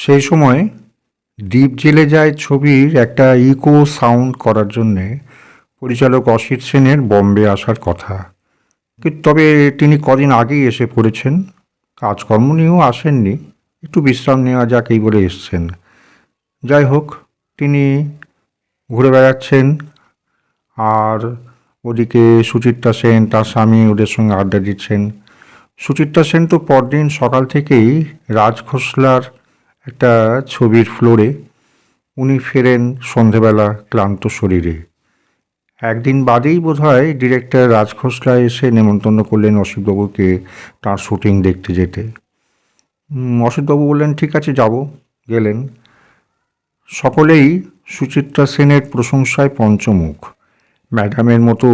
সেই সময় দ্বীপ জেলে যায় ছবির একটা ইকো সাউন্ড করার জন্যে পরিচালক অসিত সেনের বম্বে আসার কথা। তবে তিনি কদিন আগেই এসে পড়েছেন। কাজকর্ম নিয়েও আসেননি। একটু বিশ্রাম নেওয়া যাক এই বলে এসছেন। যাই হোক, তিনি ঘুরে বেড়াচ্ছেন আর ওদিকে সুচিত্রা সেন তার স্বামী ওদের সঙ্গে আড্ডা দিচ্ছেন। সুচিত্রা সেন তো পরদিন সকাল থেকেই রাজ খোসলার একটা ছবির ফ্লোরে উনি ফেরেন সন্ধেবেলা ক্লান্ত শরীরে। একদিন বাদেই বোধহয় ডিরেক্টর রাজ খোসলা এসে নেমন্তন্ন করলেন অসিতবাবুকে তার শুটিং দেখতে যেতে। অসিতবাবু বললেন, ঠিক আছে, যাব। গেলেন। সকলেই সুচিত্রা সেনের প্রশংসায় পঞ্চমুখ। ম্যাডামের মতো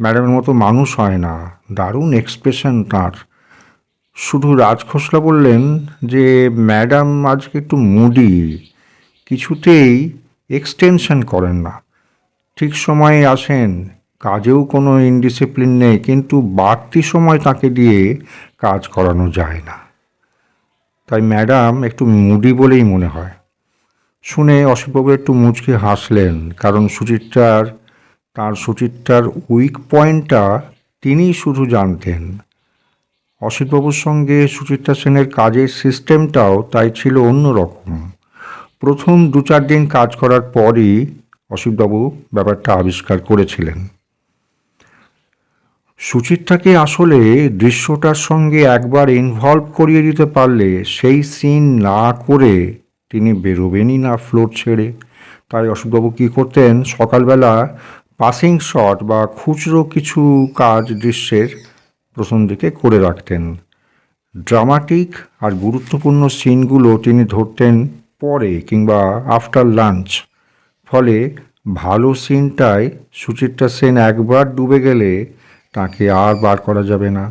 ম্যাডামের মতো মানুষ হয় না। দারুণ এক্সপ্রেশন তার। শুধু রাজ খোসলা বললেন যে, ম্যাডাম আজকে একটু মুডি। কিছুতেই এক্সটেনশন করেন না। ঠিক সময়ে আসেন। কাজেও কোনো ইনডিসিপ্লিন নেই, কিন্তু বাড়তি সময় তাকে দিয়ে কাজ করানো যায় না। তাই ম্যাডাম একটু মুডি বলেই মনে হয়। শুনে অসিতবাবু একটু মুচকে হাসলেন, কারণ সুচিত্রার, তার সুচিত্রার উইক পয়েন্টটা তিনিই শুধু জানতেন। অসিতবাবুর সঙ্গে সুচিত্রা সেনের কাজের সিস্টেমটাও তাই ছিল অন্যরকম প্রথম দু চার দিন কাজ করার পরই অসিতবাবু ব্যাপারটা আবিষ্কার করেছিলেন। সুচিত্রাকে আসলে দৃশ্যটার সঙ্গে একবার ইনভলভ করিয়ে দিতে পারলে সেই সিন না করে তিনি বেরোবেনই না ফ্লোর ছেড়ে। তাই অশোকবাবু কী করতেন? সকালবেলা পাসিং শট বা খুচরো কিছু কাজ দৃশ্যের প্রথম দিকে করে রাখতেন। ড্রামাটিক আর গুরুত্বপূর্ণ সিনগুলো তিনি ধরতেন পরে কিংবা আফটার লাঞ্চ। ফলে ভালো সিনটায় সুচিত্রা সেন একবার ডুবে গেলে তাকে আর বার করা যাবে না।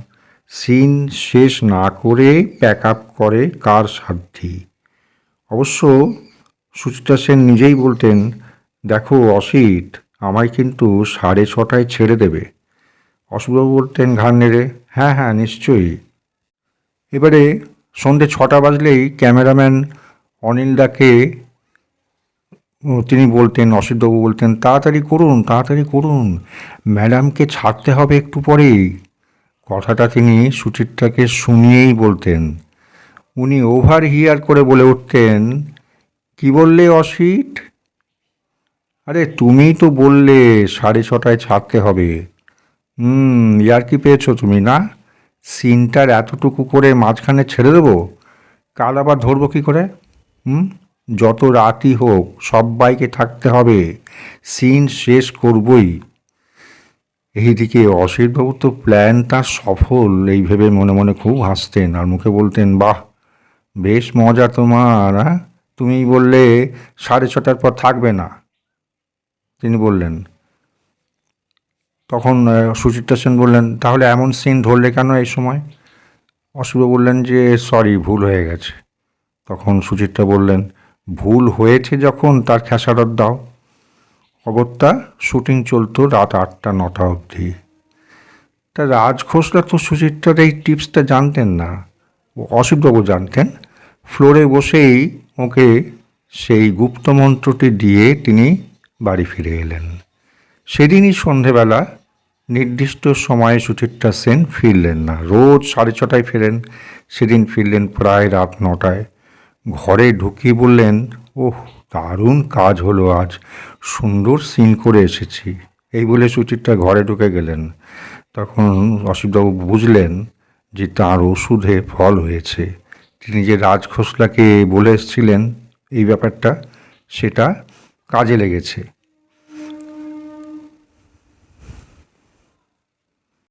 সিন শেষ না করে প্যাক আপ করে কার সাধ্যি? অবশ্য সুচিত্রা সেন নিজেই বলতেন, দেখো অসিত, আমায় কিন্তু সাড়ে ছটায় ছেড়ে দেবে। অসুবাবু বলতেন ঘাড় নেড়ে হ্যাঁ হ্যাঁ নিশ্চয়ই। এবারে সন্ধে ছটা বাজলেই ক্যামেরাম্যান অনিলদাকে ও, তিনি বলতেন অসিতবাবু বলতেন তাড়াতাড়ি করুন তাড়াতাড়ি করুন ম্যাডামকে ছাড়তে হবে একটু পরেই। কথাটা তিনি সুচিত্রাকে শুনিয়েই বলতেন। উনি ওভার হিয়ার করে বলে উঠতেন কি বললে অসিত? আরে তুমিই তো বললে সাড়ে ছটায় ছাড়তে হবে। হুম, ইয়ার কি পেয়েছ তুমি, না? সিনটার এতটুকু করে মাঝখানে ছেড়ে দেবো? কাল আবার ধরবো কী করে? হুম, যত রাতই হোক, সবাইকে থাকতে হবে। সিন শেষ করবই। এইদিকে অসিতবাবু তো প্ল্যান তার সফল, এই ভেবে মনে মনে খুব হাসতেন আর মুখে বলতেন, বাহ, বেশ মজা তোমার হ্যাঁ? তুমি বললে সাড়ে ছটার পর থাকবে না। তিনি বললেন তখন সুচিত্রা সেন বললেন, তাহলে এমন সিন ধরলে কেন এই সময়? অশুভ বললেন যে সরি ভুল হয়ে গেছে। তখন সুচিত্রা বললেন, ভুল হয়েছে যখন, তার খেসারত দাও। অগত্যা শুটিং চলতো রাত আটটা, নটা অবধি। তা রাজ খোসলা তো সুচিত্রার এই টিপসটা জানতেন না। অসিতবাবু জানতেন ফ্লোরে বসেই ওকে সেই গুপ্ত মন্ত্রটি দিয়ে তিনি বাড়ি ফিরে এলেন। সেদিনই সন্ধেবেলা নির্দিষ্ট সময়ে সুচিত্রা সেন ফিরলেন না। রোজ সাড়ে ছটায় ফেরেন, সেদিন ফিরলেন প্রায় রাত নটায়। ঘরে ঢুকিয়ে বললেন, ওহ, দারুণ কাজ হলো আজ, সুন্দর সিন করে এসেছি। এই বলে সুচিত্রা ঘরে ঢুকে গেলেন। তখন অসিতবাবু বুঝলেন যে তাঁর ওষুধে ফল হয়েছে। তিনি যে রাজ খোসলাকে বলে এসেছিলেন, এই ব্যাপারটা, সেটা কাজে লেগেছে।